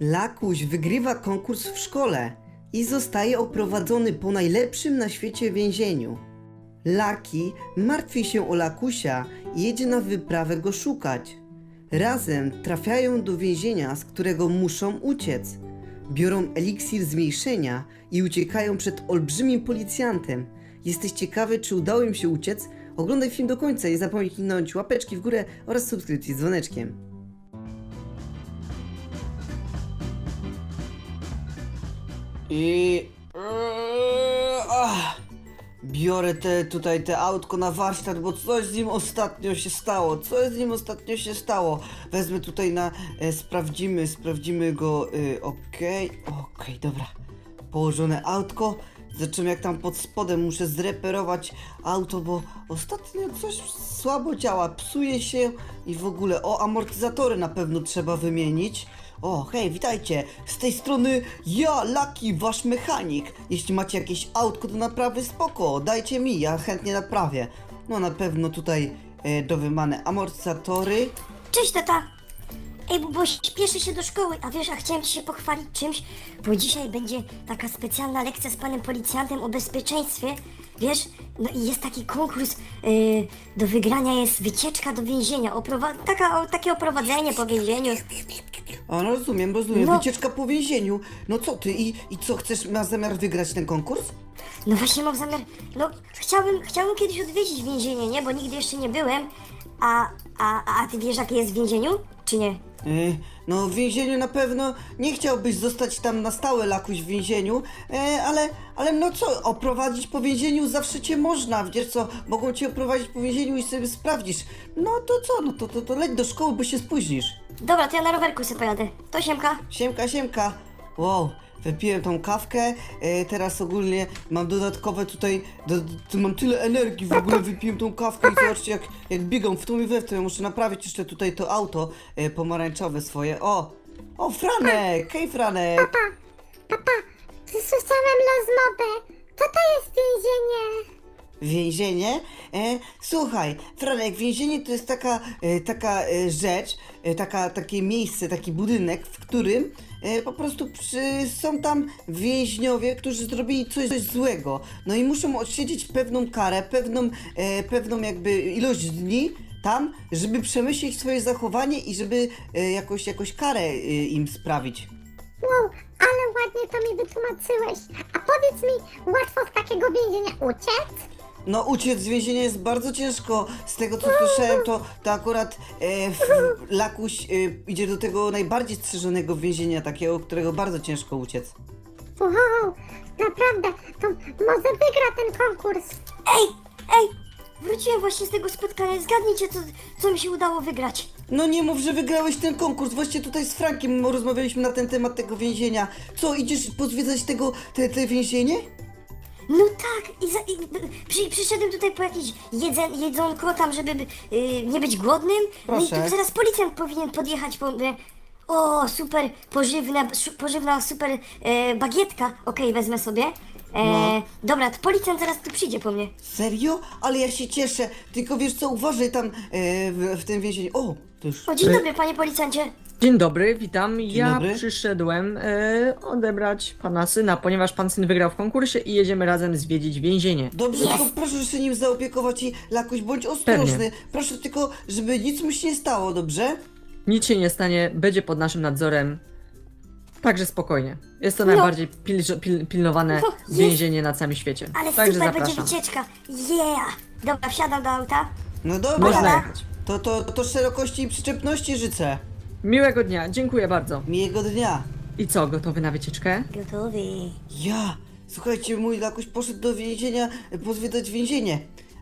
Lakuś wygrywa konkurs w szkole i zostaje oprowadzony po najlepszym na świecie więzieniu. Laki martwi się o Lakusia i jedzie na wyprawę go szukać. Razem trafiają do więzienia, z którego muszą uciec. Biorą eliksir zmniejszenia i uciekają przed olbrzymim policjantem. Jesteś ciekawy, czy udało im się uciec? Oglądaj film do końca i zapomnij kliknąć łapeczki w górę oraz subskrypcji z dzwoneczkiem. I... Eee, ach, biorę te, tutaj te autko na warsztat, bo coś z nim ostatnio się stało. Coś z nim ostatnio się stało. Wezmę tutaj na... E, sprawdzimy, sprawdzimy go. E, Okej, okej, dobra. Położone autko. Zacząłem jak tam pod spodem muszę zreperować auto, bo ostatnio coś słabo działa, psuje się i w ogóle. O, amortyzatory na pewno trzeba wymienić. O, hej, witajcie! Z tej strony ja, Laki, wasz mechanik. Jeśli macie jakieś autko do naprawy, spoko, dajcie mi, ja chętnie naprawię. No na pewno tutaj e, do wymiany amortyzatory. Cześć tata! Ej, bo, bo śpieszę się do szkoły, a wiesz, a chciałem ci się pochwalić czymś, bo dzisiaj będzie taka specjalna lekcja z panem policjantem o bezpieczeństwie, wiesz, no i jest taki konkurs yy, do wygrania, jest wycieczka do więzienia, oprowa- taka, o, takie oprowadzenie po więzieniu. O, no rozumiem, rozumiem, No. wycieczka po więzieniu. No co ty, i, i co, chcesz, masz zamiar wygrać ten konkurs? No właśnie mam zamiar, no chciałbym, chciałbym kiedyś odwiedzić więzienie, nie, bo nigdy jeszcze nie byłem, a, a, a ty wiesz jakie jest w więzieniu, czy nie? E, No w więzieniu na pewno nie chciałbyś zostać tam na stałe lakuś w więzieniu, e, ale, ale no co, oprowadzić po więzieniu zawsze cię można, wiesz co, mogą cię oprowadzić po więzieniu i sobie sprawdzisz. No to co, no to, to, to leć do szkoły, bo się spóźnisz. Dobra, to ja na rowerku sobie pojadę, to siemka. Siemka, siemka. Wow, wypiłem tą kawkę, e, teraz ogólnie mam dodatkowe tutaj, do, do, mam tyle energii, w ogóle wypiłem tą kawkę i zobaczcie jak, jak biegam w tą i we w tą, ja muszę naprawić jeszcze tutaj to auto e, pomarańczowe swoje. O, o Franek, hej Franek. Papa, papa, słyszałem rozmowę. Co to jest więzienie? Więzienie? E, słuchaj, Franek, więzienie to jest taka, e, taka e, rzecz, e, taka, takie miejsce, taki budynek, w którym e, po prostu przy, są tam więźniowie, którzy zrobili coś, coś złego. No i muszą odsiedzieć pewną karę, pewną, e, pewną jakby ilość dni tam, żeby przemyśleć swoje zachowanie i żeby e, jakoś, jakoś karę e, im sprawić. Wow, ale ładnie to mi wytłumaczyłeś. A powiedz mi, łatwo z takiego więzienia uciec? No uciec z więzienia jest bardzo ciężko. Z tego co słyszałem, to, to akurat e, w, Lakuś e, idzie do tego najbardziej strzeżonego więzienia, takiego, którego bardzo ciężko uciec. Wow, naprawdę, to może wygra ten konkurs. Ej, ej, wróciłem właśnie z tego spotkania, zgadnijcie co, co mi się udało wygrać. No nie mów, że wygrałeś ten konkurs. Właśnie tutaj z Frankiem rozmawialiśmy na ten temat tego więzienia. Co, idziesz pozwiedzać tego, te, te więzienie? No tak, i, za, i przy, przyszedłem tutaj po jakieś jedze, jedzonko tam, żeby y, nie być głodnym. No i Proszę. tu zaraz policjant powinien podjechać po mnie. O, super, pożywna, szu- pożywna super e, bagietka. Okej, wezmę sobie. E, No. Dobra, to policjant zaraz tu przyjdzie po mnie. Serio? Ale ja się cieszę. Tylko wiesz co, uważaj tam e, w, w tym więzieniu. O, to już... O, dzień dobry, panie policjancie. Dzień dobry, witam. ja dobry. przyszedłem e, odebrać pana syna, ponieważ pan syn wygrał w konkursie i jedziemy razem zwiedzić więzienie. Dobrze, tylko proszę się nim zaopiekować i Lakuś bądź ostrożny. Pewnie. Proszę tylko, żeby nic mu się nie stało, dobrze? Nic się nie stanie, będzie pod naszym nadzorem. Także spokojnie. Jest to No. najbardziej pil, pil, pilnowane No, jest. więzienie na całym świecie. Ale Także super będzie zapraszam. wycieczka. Yeah! Dobra, wsiadam do auta. No dobra. Można jechać. To, to, to szerokości i przyczepności życzę. Miłego dnia, dziękuję bardzo. Miłego dnia. I co, gotowy na wycieczkę? Gotowy. Ja, słuchajcie, mój Lakuś poszedł do więzienia, e, pozwiedzać więzienie.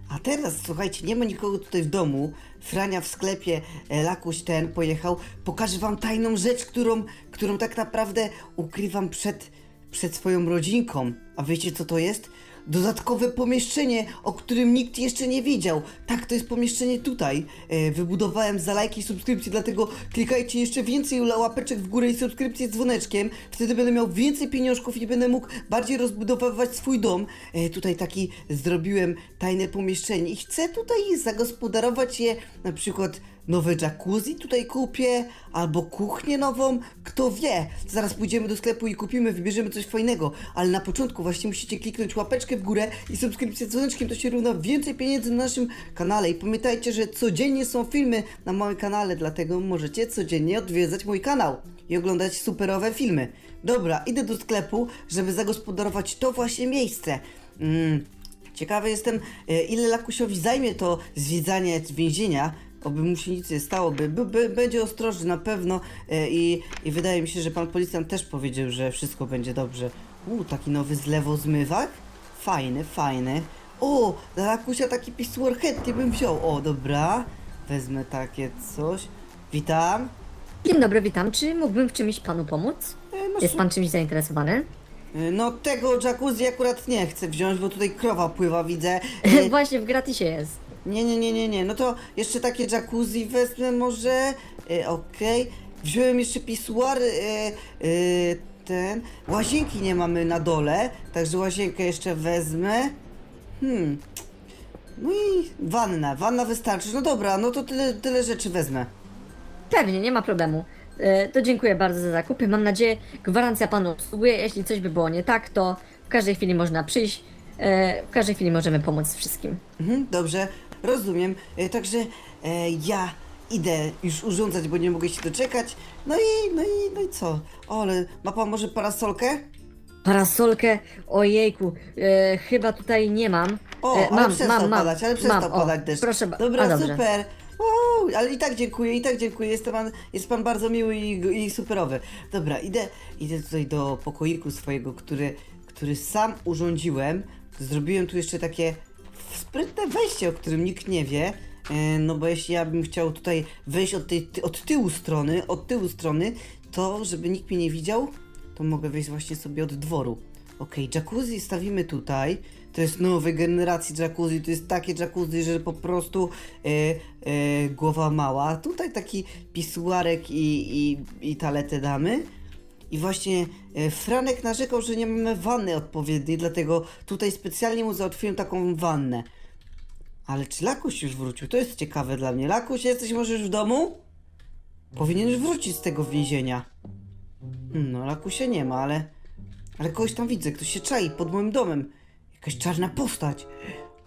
A teraz, słuchajcie, nie ma nikogo tutaj w domu. Frania w sklepie, e, Lakuś ten pojechał. Pokażę wam tajną rzecz, którą, którą tak naprawdę ukrywam przed, przed swoją rodzinką. A wiecie co to jest? Dodatkowe pomieszczenie, o którym nikt jeszcze nie wiedział. Tak, to jest pomieszczenie tutaj. E, wybudowałem za lajki i subskrypcje, dlatego klikajcie jeszcze więcej łapeczek w górę i subskrypcję z dzwoneczkiem. Wtedy będę miał więcej pieniążków i będę mógł bardziej rozbudowywać swój dom. E, tutaj taki zrobiłem tajne pomieszczenie i chcę tutaj zagospodarować je na przykład nowe jacuzzi tutaj kupię, albo kuchnię nową, kto wie. Zaraz pójdziemy do sklepu i kupimy, wybierzemy coś fajnego, ale na początku właśnie musicie kliknąć łapeczkę w górę i subskrypcję z dzwoneczkiem, to się równa więcej pieniędzy na naszym kanale. I pamiętajcie, że codziennie są filmy na moim kanale, dlatego możecie codziennie odwiedzać mój kanał i oglądać superowe filmy. Dobra, idę do sklepu, żeby zagospodarować to właśnie miejsce. Mm, ciekawy jestem, e, ile Lakusiowi zajmie to zwiedzanie więzienia. Oby mu się nic nie stało, by, by, by będzie ostrożny na pewno e, i, i wydaje mi się, że pan policjant też powiedział, że wszystko będzie dobrze. U, taki nowy zlewozmywak? Fajny, fajny. O, dla Lakusia taki pisuar chętnie bym wziął. O, dobra. Wezmę takie coś. Witam. Dzień dobry, witam. Czy mógłbym w czymś panu pomóc? E, no, Jest pan czymś zainteresowany? E, No tego jacuzzi akurat nie chcę wziąć, bo tutaj krowa pływa, widzę. E, Właśnie w gratisie jest. Nie, nie, nie, nie, nie. No to jeszcze takie jacuzzi wezmę może. E, Okej. Wziąłem jeszcze pisuar. E, e, ten. Łazienki nie mamy na dole, także łazienkę jeszcze wezmę. Hmm. No i wanna. Wanna wystarczy. No dobra, no to tyle, tyle rzeczy wezmę. Pewnie, nie ma problemu. E, To dziękuję bardzo za zakupy. Mam nadzieję, gwarancja panu usługuje. Jeśli coś by było nie tak, to w każdej chwili można przyjść. E, W każdej chwili możemy pomóc wszystkim. Mhm, dobrze, rozumiem. E, także e, ja idę już urządzać, bo nie mogę się doczekać. No i, no i, no i co? O, ale ma pan może parasolkę? Parasolkę, ojejku, e, chyba tutaj nie mam. O, E, ale przestał padać, ale przestał mam, o, padać deszcz. Proszę ba- Dobra, a, dobrze. super. Wow, ale i tak dziękuję, i tak dziękuję. Jest pan, jest pan bardzo miły i, i superowy. Dobra, idę, idę tutaj do pokoiku swojego, który, który sam urządziłem. Zrobiłem tu jeszcze takie sprytne wejście, o którym nikt nie wie. E, No bo jeśli ja bym chciał tutaj wejść od, tej, od tyłu strony, od tyłu strony, to żeby nikt mnie nie widział, to mogę wejść właśnie sobie od dworu. Okej, jacuzzi stawimy tutaj. To jest nowej generacji jacuzzi. To jest takie jacuzzi, że po prostu e, e, głowa mała. Tutaj taki pisuarek i, i, i taletę damy. I właśnie e, Franek narzekał, że nie mamy wanny odpowiedniej, dlatego tutaj specjalnie mu załatwiłem taką wannę. Ale czy Lakuś już wrócił? To jest ciekawe dla mnie. Lakuś, jesteś może już w domu? Powinien już wrócić z tego więzienia. Hmm, No, Lakusia nie ma, ale... Ale kogoś tam widzę, ktoś się czai pod moim domem. Jakaś czarna postać.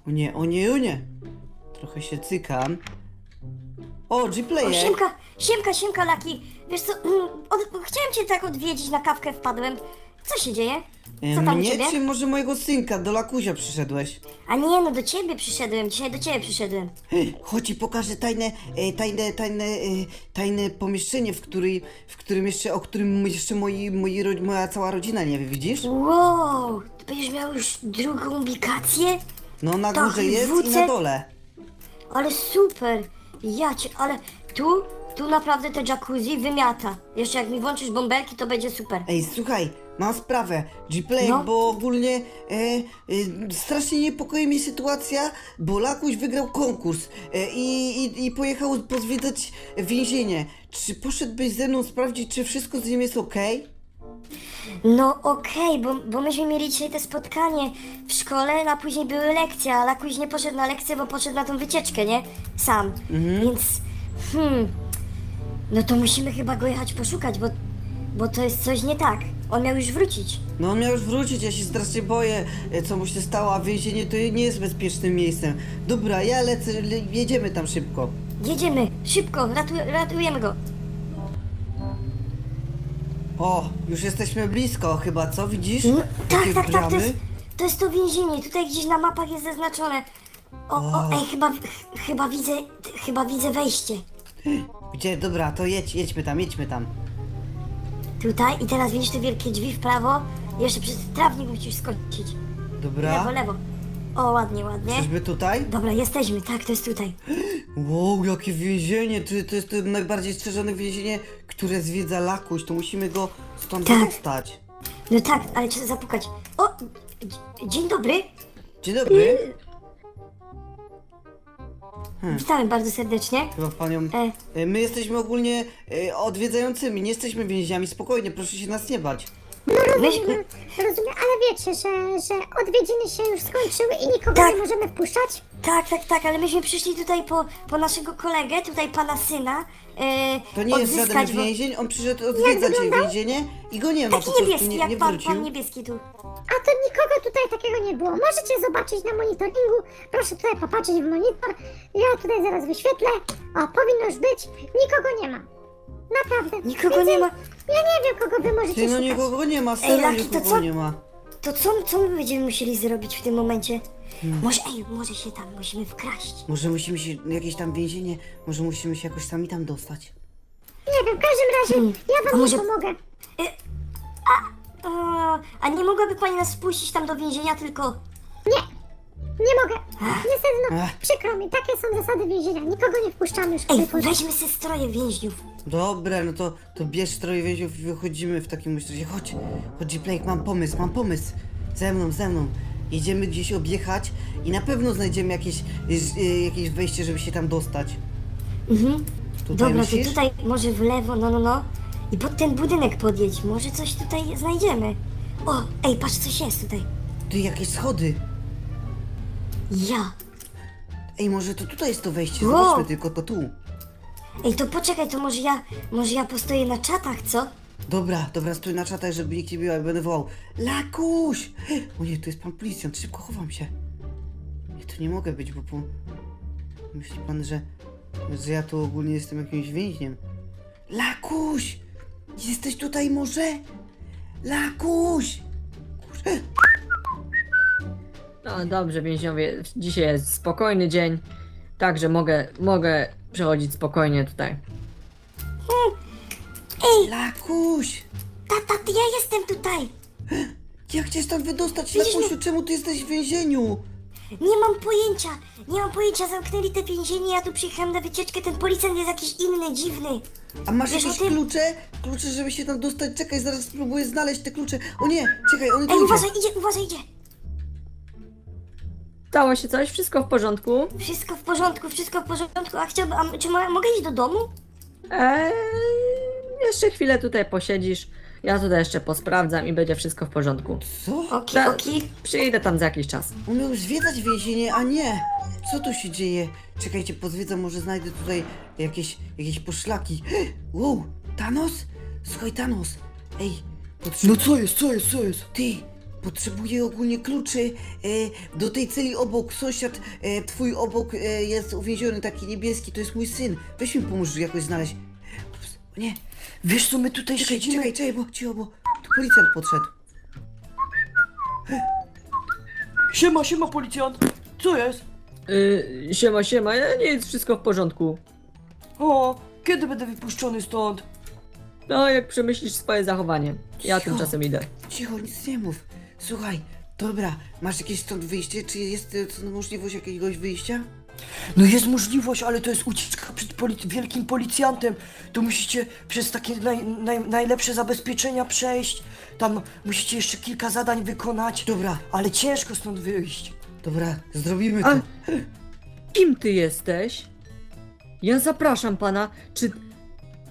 O nie, o nie, o nie. Trochę się cykam. O, O, G-Player. siemka, siemka, siemka, Laki. Wiesz co, mm, od, chciałem cię tak odwiedzić, na kawkę wpadłem. Co się dzieje? Co tam u Mnie ciebie? czy może mojego synka? Do Lakusia przyszedłeś. A nie, no do ciebie przyszedłem, dzisiaj do ciebie przyszedłem. Chodź i pokażę tajne, e, tajne, tajne, e, tajne pomieszczenie, w, której, w którym jeszcze, o którym jeszcze moi, moi, ro- moja cała rodzina nie wie, widzisz? Wow, ty będziesz miał już drugą ubikację? No na Tak, górze jest i wrócę. na dole. Ale super! Ja cię, ale tu, tu naprawdę te jacuzzi wymiata. Jeszcze jak mi włączysz bąbelki, to będzie super. Ej, słuchaj, mam sprawę, G-Play, No. bo ogólnie e, e, strasznie niepokoi mnie sytuacja, bo Lakuś wygrał konkurs e, i, i, i pojechał pozwiedzać więzienie. Czy poszedłbyś ze mną sprawdzić, czy wszystko z nim jest okej? No okej, bo, bo myśmy mieli dzisiaj te spotkanie w szkole, a później były lekcje, a Lakuś nie poszedł na lekcję, bo poszedł na tą wycieczkę, nie? Sam. Więc, hmm, no to musimy chyba go jechać poszukać, bo, bo to jest coś nie tak. On miał już wrócić. No on miał już wrócić, ja się strasznie boję, e, co mu się stało, a więzienie to nie jest bezpiecznym miejscem. Dobra, ja lecę, le, jedziemy tam szybko. Jedziemy, szybko, ratu, ratujemy go. O, już jesteśmy blisko chyba, co widzisz? No, tak, tak, tak, to bramy? jest, to jest to więzienie, tutaj gdzieś na mapach jest zaznaczone. O, o, ej, chyba, ch- chyba widzę, chyba widzę wejście. Gdzie, dobra, to jedź, jedźmy tam, jedźmy tam. Tutaj i teraz widzisz te wielkie drzwi w prawo. Jeszcze przez trawnik musisz skoczyć. Dobra, Lewo, lewo. O, ładnie, ładnie. czyżby tutaj? Dobra, jesteśmy, tak, to jest tutaj. Wow, jakie więzienie! To, to jest to najbardziej strzeżone więzienie, które zwiedza Lakuś. To musimy go stąd Tak. dostać. No tak, ale trzeba zapukać. O, dzie- dzień dobry. Dzień dobry. Witamy bardzo serdecznie. Chyba panią. E. E, My jesteśmy ogólnie e, odwiedzającymi, nie jesteśmy więźniami. Spokojnie, proszę się nas nie bać. Myśmy, Rozumiem, ale wiecie, że, że odwiedziny się już skończyły i nikogo Tak. nie możemy wpuszczać? Tak, tak, tak, ale myśmy przyszli tutaj po, po naszego kolegę, tutaj pana syna. E, To nie jest odzyskać żaden go- więzień, on przyszedł odwiedzać więzienie i go nie ma, po Taki prostu niebieski, nie, jak nie pan, wrócił. pan niebieski tu. A to nikogo tutaj takiego nie było. Możecie zobaczyć na monitoringu. Proszę tutaj popatrzeć w monitor. Ja tutaj zaraz wyświetlę. O, powinno już być. Nikogo nie ma. Naprawdę. Nikogo Więc nie ja- ma. Ja nie wiem, kogo wy możecie Ty, no szukać. nikogo nie ma, Ej, serio Laki, to nikogo co? nie ma. To co, co my będziemy musieli zrobić w tym momencie? Hmm. Może, ej, może się tam musimy wkraść. Może musimy się, jakieś tam więzienie, może musimy się jakoś sami tam dostać. Nie wiem, w każdym razie ja A wam może- nie pomogę. O, a nie mogłaby pani nas wpuścić tam do więzienia, tylko... Nie mogę. Niestety, no, Ach. przykro mi. Takie są zasady więzienia. Nikogo nie wpuszczamy już. Ej, weźmy sobie stroje więźniów. Dobra, no to, to bierz troje więźniów i wychodzimy w takim razie. Chodź, chodź Blake, mam pomysł, mam pomysł. Ze mną, ze mną. Jedziemy gdzieś objechać i na pewno znajdziemy jakieś, y, jakieś wejście, żeby się tam dostać. Mhm. Tutaj Dobra, myślisz? to tutaj może w lewo, no, no, no. I pod ten budynek podjedź, może coś tutaj znajdziemy. O, ej, patrz, coś jest tutaj. Ty, jakieś schody. Ja. Ej, może to tutaj jest to wejście, Wow. zobaczmy tylko to tu. Ej, to poczekaj, to może ja, może ja postoję na czatach, co? Dobra, dobra, stój na czatach, żeby nikt nie bił, ja będę wołał. Lakuś! O nie, tu jest pan policjant, szybko chowam się. Ja tu nie mogę być, bo po... Myśli pan, że, że ja tu ogólnie jestem jakimś więźniem. Lakuś! Jesteś tutaj może? Lakuś! No dobrze, więźniowie, dzisiaj jest spokojny dzień, także mogę, mogę przechodzić spokojnie tutaj. Lakuś! Tata, ty, ja jestem tutaj. Jak cię stąd wydostać, Widzisz, Lakusiu? Czemu ty jesteś w więzieniu? Nie mam pojęcia, nie mam pojęcia, zamknęli te więzienie, ja tu przyjechałem na wycieczkę, ten policjant jest jakiś inny, dziwny. A masz Wiesz o jakieś tym? klucze? Klucze, żeby się tam dostać? Czekaj, zaraz spróbuję znaleźć te klucze. O nie, czekaj, on tu Ej, idzie. uważaj, idzie, uważaj, idzie. Stało się coś? Wszystko w porządku? Wszystko w porządku, wszystko w porządku, a chciałbym, a czy mo- mogę iść do domu? Eee, jeszcze chwilę tutaj posiedzisz, ja tutaj jeszcze posprawdzam i będzie wszystko w porządku. Co? Oki, Ta- oki. Przyjdę tam za jakiś czas. On miał zwiedzać więzienie, a nie! Co tu się dzieje? Czekajcie, pozwiedzam, może znajdę tutaj jakieś, jakieś poszlaki. Wow, Thanos? Słuchaj, Thanos. Ej, potrzebuję... No co jest, co jest, co jest? Ty, potrzebuję ogólnie kluczy e, do tej celi obok. Sąsiad e, twój obok e, jest uwięziony, taki niebieski, to jest mój syn. Weź mi pomóż jakoś znaleźć. Ups, o nie, Wiesz co, my tutaj czekaj, siedzimy? czekaj, czekaj, bo cicho, bo tu policjant podszedł. Siema, siema policjant. Co jest? Yy, siema, siema, nie jest wszystko w porządku. O, kiedy będę wypuszczony stąd? No, jak przemyślisz swoje zachowanie. Ja Cicho. tymczasem idę. Cicho, nic nie mów. Słuchaj, dobra, masz jakieś stąd wyjście? Czy jest e, co, możliwość jakiegoś wyjścia? No jest możliwość, ale to jest ucieczka przed poli- wielkim policjantem. To musicie przez takie naj, naj, najlepsze zabezpieczenia przejść. Tam musicie jeszcze kilka zadań wykonać. Dobra, Ale ciężko stąd wyjść. dobra, zrobimy to. A- Kim ty jesteś? Ja zapraszam pana. Czy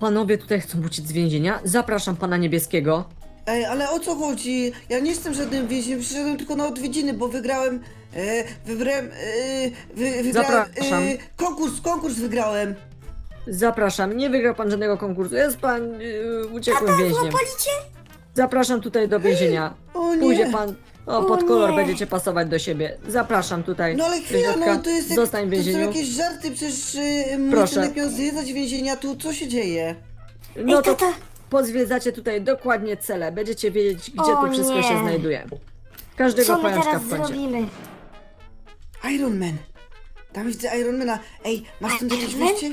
panowie tutaj chcą uciec z więzienia? Zapraszam pana niebieskiego. Ej, ale o co chodzi? Ja nie jestem żadnym więźniem, przyszedłem tylko na odwiedziny, bo wygrałem, e, wybrałem, e, wy, wygrałem, Zapraszam. e, konkurs, konkurs wygrałem. Zapraszam. Nie wygrał pan żadnego konkursu. Jest pan yy, uciekłym więźniem. złapali cię? Zapraszam tutaj do więzienia. O nie. Pójdzie pan. O, pod O kolor nie. będziecie pasować do siebie. Zapraszam tutaj. No ale chwila, no to jest jak, Zostań w to są więzieniu. jakieś żarty, przecież e, mój Proszę. synek miał zwiedzać więzienia, tu co się dzieje? No Ej, to tata. Pozwiedzacie tutaj dokładnie cele. Będziecie wiedzieć, gdzie O tu wszystko nie. się znajduje. Każdego Co my pajączka teraz w kącie. zrobimy? Iron Man. Tam widzę Ironmana. Ej, masz stąd jakieś Iron Man? wyjście?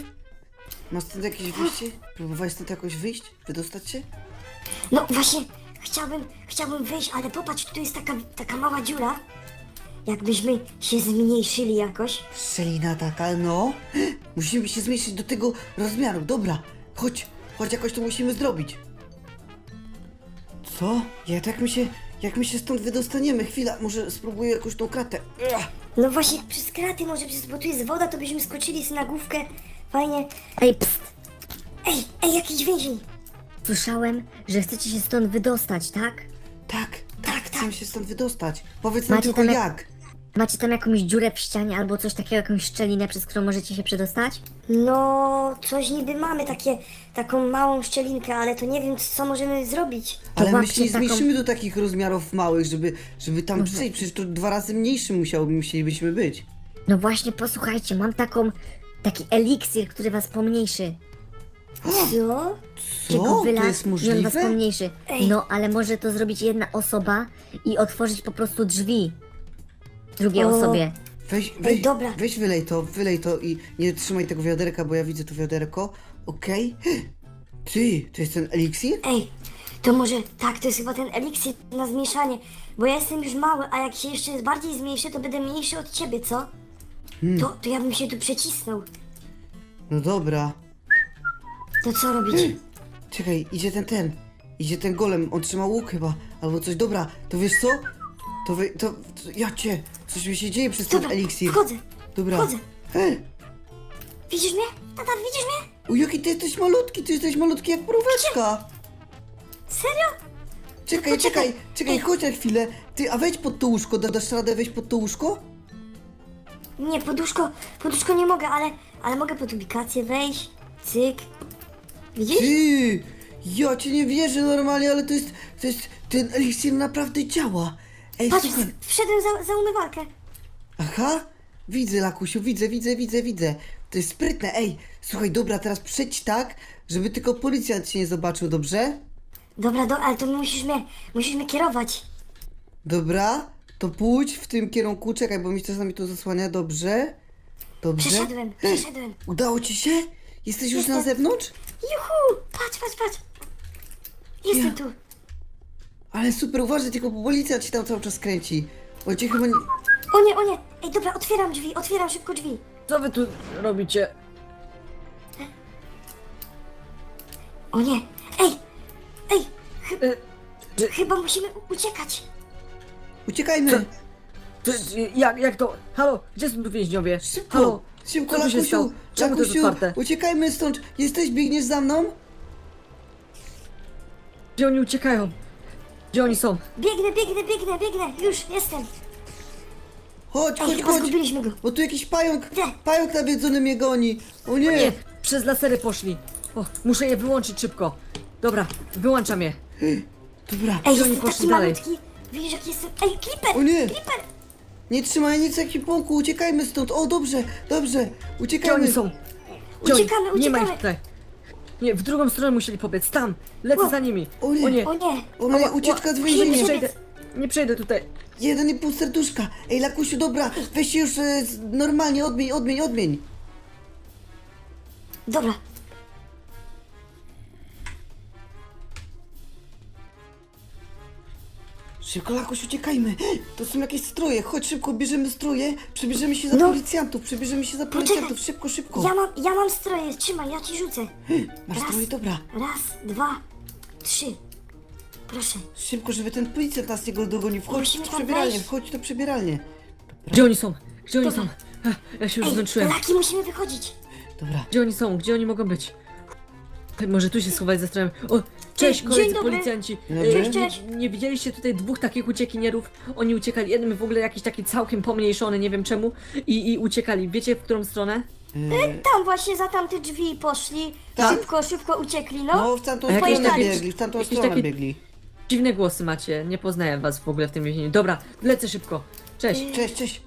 Masz stąd jakieś wyjście? Próbowałeś stąd jakoś wyjść? Wydostać się? No właśnie, chciałbym, chciałbym wyjść, ale popatrz, tu jest taka, taka mała dziura. Jakbyśmy się zmniejszyli jakoś. Szczelina taka, no. Musimy się zmniejszyć do tego rozmiaru. Dobra, chodź, chodź, jakoś to musimy zrobić. Co? Jak, jak my się, jak my się stąd wydostaniemy? Chwila, może spróbuję jakąś tą kratę. Ugh. No właśnie, przez kraty może, przez, bo tu jest woda, to byśmy skoczyli sobie na główkę. Fajnie. Ej, pst. Ej, ej, jakiś więzień. Słyszałem, że chcecie się stąd wydostać, tak? Tak, tak, chcemy się stąd wydostać. Powiedz nam Macie tylko tam jak- jak. Macie tam jakąś dziurę w ścianie albo coś takiego, jakąś szczelinę, przez którą możecie się przedostać? No, coś niby mamy, takie, taką małą szczelinkę, ale to nie wiem, co możemy zrobić. Ale my łapcie się nie taką- zmniejszymy do takich rozmiarów małych, żeby, żeby tam przejść. Przecież to dwa razy mniejszy musiał, musielibyśmy być. No właśnie, posłuchajcie, mam taką, taki eliksir, który was pomniejszy. Co? Czego Co? To wyla jest i on was możliwe? pomniejszy. Ej. No, ale może to zrobić jedna osoba i otworzyć po prostu drzwi drugiej O. osobie. Weź, weź, dobra. weź wylej to, wylej to i nie trzymaj tego wiaderka, bo ja widzę to wiaderko. Okej? Ty, to jest ten eliksir? Ej, to może, tak, to jest chyba ten eliksir na zmniejszanie, bo ja jestem już mały, a jak się jeszcze bardziej zmniejszę, to będę mniejszy od ciebie, co? To, to ja bym się tu przecisnął. No dobra. To co robić? Czekaj, idzie ten, ten. Idzie ten golem, on trzyma łuk chyba, albo coś. Dobra, to wiesz co? To wy, to, to ja cię, coś mi się dzieje przez ten Dobra, eliksir. wchodzę, Dobra. wchodzę. E, Widzisz mnie? Tata, widzisz mnie? jaki ty jesteś malutki, ty jesteś malutki jak mróweczka. Serio? Czekaj, poczekaj. czekaj, czekaj, Ej. chodź na chwilę. Ty, a wejdź pod to łóżko, da- dasz radę wejść pod to łóżko? Nie, poduszko, poduszko nie mogę, ale, ale mogę pod ubikację wejść. Cyk. Widzisz? Ty, ja cię nie wierzę normalnie, ale to jest, to jest, ten eliksir naprawdę działa. Ej, Patrz, słuchaj. wszedłem za, za umywalkę. Aha, widzę Lakusiu, widzę, widzę, widzę, widzę. To jest sprytne, ej, słuchaj, dobra, teraz przejdź tak, żeby tylko policjant cię nie zobaczył, dobrze? Dobra, do, ale to musisz mnie, musisz mnie kierować. Dobra, to pójdź w tym kierunku, czekaj, bo mi czasami to zasłania, dobrze? Dobrze? Przeszedłem, przeszedłem. Udało ci się? Jesteś już na Jestem. zewnątrz? Juhu! Patrz, patrz, patrz. Jestem Ja. tu. Ale super, uważaj, tylko bo policjant ci tam cały czas kręci. Bo cię chyba nie... O nie, o nie. Ej, dobra, otwieram drzwi, otwieram szybko drzwi. Co wy tu robicie? O nie. Ej, ej, E, czy- chyba musimy u- uciekać. Uciekajmy! Ty, jak, jak to? Halo, gdzie są tu więźniowie? Szybko! Halo, Szybko, co tu się Lakusiu! stało? Czemu to jest Lakusiu, otwarte? uciekajmy stąd! Jesteś, biegniesz za mną? Gdzie oni uciekają? Gdzie oni są? Biegnę, biegnę, biegnę, biegnę. Już, jestem. Chodź, Ej, chodź, chyba chodź! zgubiliśmy go. Bo tu jakiś pająk, Gdzie? pająk nawiedzony mnie goni! O nie! Nie, przez lasery poszli. O, muszę je wyłączyć szybko. Dobra, wyłączam je. Dobra, Ej, oni jestem poszli taki dalej? malutki. Widzisz, jaki jestem... Ej, Clipper! O nie! Clipper! nie trzymaj nic ekwipunku, uciekajmy stąd! O, dobrze, dobrze, Gdzie uciekajmy! oni są? Gdzie oni? Uciekamy, Nie ma ich uciekamy. tutaj. Nie, w drugą stronę musieli pobiec. Tam, lecę O, za nimi. o nie. O nie. O nie. O moja Ała, ucieczka z ła, więzienia! Nie przejdę, nie przejdę tutaj. Jeden i pół serduszka! Ej, Lakusiu, dobra, weź się już e, z- normalnie, odmień, odmień, odmień! Dobra. Szybko, Lakuś, uciekajmy! To są jakieś stroje, chodź szybko, bierzemy stroje, przebierzemy się za No. policjantów, przebierzemy się za policjantów, szybko, szybko! Ja mam, ja mam stroje, trzymaj, ja ci rzucę. Masz Raz. stroje, dobra. Raz, dwa, trzy. Proszę. Szybko, żeby ten policjant nas nie dogonił. Wchodź Musimy do tam przebieralnie, wejść. wchodź do. Gdzie oni są? Gdzie oni są? Ech, Ja się już zmęczyłem. Laki, musimy wychodzić. Dobra. Gdzie oni są? Gdzie oni mogą być? Ty, Może tu się schować za strojem. O, cześć Dzień koledzy dobry. policjanci. Dzień dobry. E, Cześć, cześć. Nie, nie widzieliście tutaj dwóch takich uciekinierów? Oni uciekali, jeden w ogóle jakiś taki całkiem pomniejszony, nie wiem czemu. I, i uciekali. Wiecie w którą stronę? Tam właśnie za tamte drzwi poszli. Tak? Szybko, szybko uciekli, no. No, w tamtą A stronę takie- biegli, w tamtą jakieś stronę takie- biegli. Dziwne głosy macie, nie poznaję was w ogóle w tym więzieniu. Dobra, lecę szybko. Cześć. Cześć, cześć.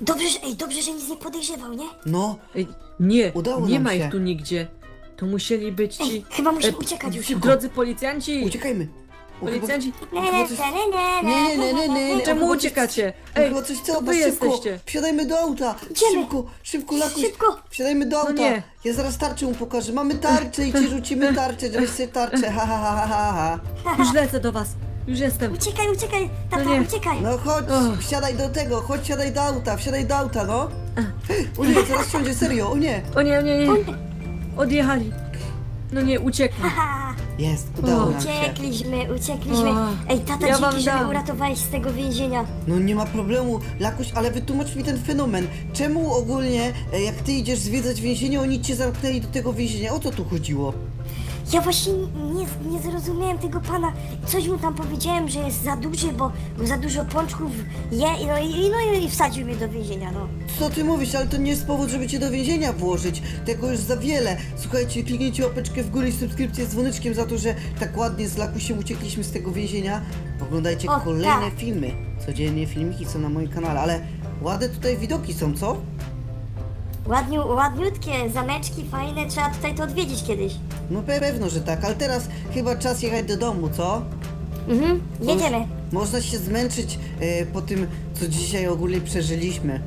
Dobrze, że, ej, dobrze, że nic nie podejrzewał, nie? No, Ej, nie, Udało nie nam ma się. ich tu nigdzie. To musieli być ci... Ej, chyba musimy e, uciekać już. Drodzy policjanci! uciekajmy. O, Policjanci! Nie, chyba nie, coś- nie, nie, Nie, nie, nie, nie, nie. Czemu uciekacie? no Ej, chyba coś chce to wy szybko. jesteście. Wsiadajmy do auta. Idziemy. Szybko, szybko, Lakuś. Szybko. Wsiadajmy do auta. nie. Ja zaraz tarczę mu pokażę. Mamy tarczę i ci rzucimy tarczę, żebyś sobie tarczę. Ha, ha, ha, ha, ha. Już lecę do was. Już jestem. Uciekaj, uciekaj, tata, No nie. uciekaj. No chodź, Och. wsiadaj do tego, chodź, wsiadaj do auta, wsiadaj do auta, no. O nie, zaraz siądzie, serio, o nie. O nie, o nie, nie. Odjechali. No nie, uciekli. Jest, udało nam się. uciekliśmy, uciekliśmy. O, Ej, tata, ja wam dzięki, że mnie uratowałeś z tego więzienia. No nie ma problemu, Lakuś, ale wytłumacz mi ten fenomen. Czemu ogólnie, e, jak ty idziesz zwiedzać więzienie, oni cię zamknęli do tego więzienia? O co tu chodziło? Ja właśnie nie, nie zrozumiałem tego pana. Coś mu tam powiedziałem, że jest za duży, bo za dużo pączków je i no, i, no, i wsadził mnie do więzienia, no. Co ty mówisz, ale to nie jest powód, żeby cię do więzienia włożyć. Tego już za wiele. Słuchajcie, kliknijcie łapeczkę w górę i subskrypcję z dzwoneczkiem za to, że tak ładnie z lakusiem uciekliśmy z tego więzienia. Oglądajcie O, kolejne tak. filmy. Codziennie filmiki są na moim kanale, ale ładne tutaj widoki są, co? Ładniu, ładniutkie, zameczki fajne, trzeba tutaj to odwiedzić kiedyś. No pe- pewno, że tak, ale teraz chyba czas jechać do domu, co? Mhm, jedziemy. Można się zmęczyć e, po tym, co dzisiaj ogólnie przeżyliśmy.